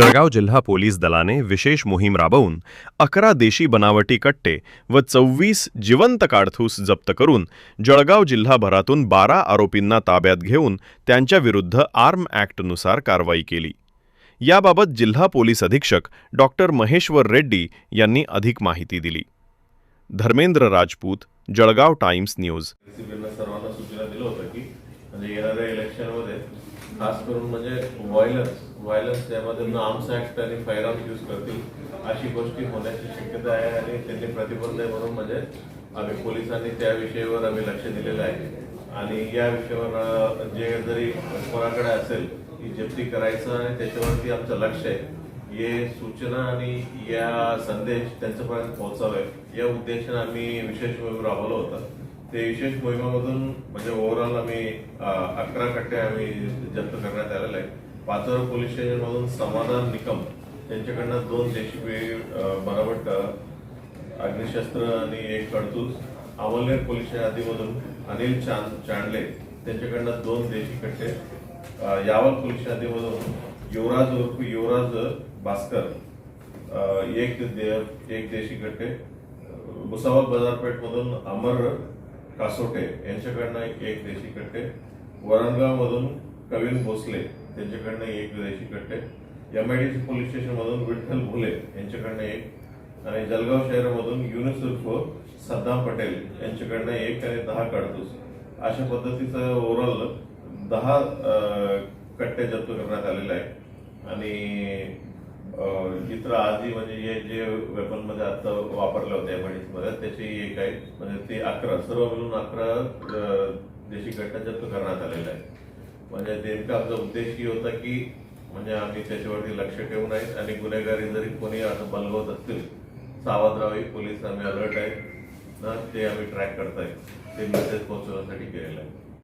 जळगाव जिल्हा पोलीस दलाने विशेष मोहीम राबवून अकरा देशी बनावटी कट्टे व चोवीस जिवंत काडथूस जप्त करून जळगाव जिल्हाभरातून बारा आरोपींना ताब्यात घेऊन त्यांच्याविरुद्ध आर्म ॲक्टनुसार कारवाई केली. याबाबत जिल्हा पोलीस अधीक्षक डॉक्टर महेश्वर रेड्डी यांनी अधिक माहिती दिली. Dharmendra Rajput Jalgaon Times News. सर्वांना सूचना दिलं होतं की म्हणजे येणाऱ्या इलेक्शनमध्ये खास करून म्हणजे व्हायलन्स व्हायलन्स त्यामध्ये आर्म्स ऍक्ट आणि फायर आर्म्स यूज करतील अशी गोष्टी होण्याची शक्यता आहे आणि त्यांनी प्रतिबंध आहे म्हणून म्हणजे आम्ही पोलिसांनी त्या विषयावर आम्ही लक्ष दिलेलं आहे. आणि या विषयावर जे जरी कोणाकडे असेल की जप्ती करायचं आणि त्याच्यावरती आमचं लक्ष आहे. हे सूचना आणि या संदेश त्यांच्यापर्यंत पोहोचावे या उद्देशाने आम्ही विशेष मोहीम राबवलं होतं. ते विशेष मोहिमामधून म्हणजे ओव्हरऑल आम्ही अकरा कट्टे आम्ही जप्त करण्यात आलेले आहे. पाचोरा पोलीस स्टेशनमधून समाधान निकम त्यांच्याकडनं दोन देशी बनावट अग्निशस्त्र आणि एक कडतूस अमलनेर पोलीस स्टेशन आधीमधून अनिल चांद चांडले त्यांच्याकडनं दोन देशी कट्टे यावल पोलीस स्टेशन आधीमधून युवराज उर्फ युवराज भास्कर एक दे- एक देशी कट्टे भुसावळ बाजारपेठमधून अमर कासोटे यांच्याकडनं एक देशी कट्टे वरणगावमधून प्रवीण भोसले त्यांच्याकडनं एक विदेशी कट्टे. M I D C police स्टेशनमधून Vitthal Bhule यांच्याकडनं एक आणि जळगाव शहरामधून युनिस उर्फ सद्दाम पटेल यांच्याकडनं एक आणि दहा काढतोस अशा पद्धतीचं ओव्हरऑल दहा कट्टे जप्त करण्यात आलेला आहे आणि इतर आधी म्हणजे हे जे वेपनमध्ये आता वापरले होते एमआयडीसी मध्ये त्याची एक आहे म्हणजे ते अकरा सर्व मिळून अकरा देशी कट्टा जप्त करण्यात आलेला आहे म्हणजे नेमका आमचा उद्देश ही होता की म्हणजे आम्ही त्याच्यावरती लक्ष ठेवून आहेत आणि गुन्हेगारी जरी कोणी असं बलवत असतील सावध राहावी पोलीस आम्ही अलर्ट आहे ना ते आम्ही ट्रॅक करताय ते मेसेज पोहोचवण्यासाठी केलेलं आहे.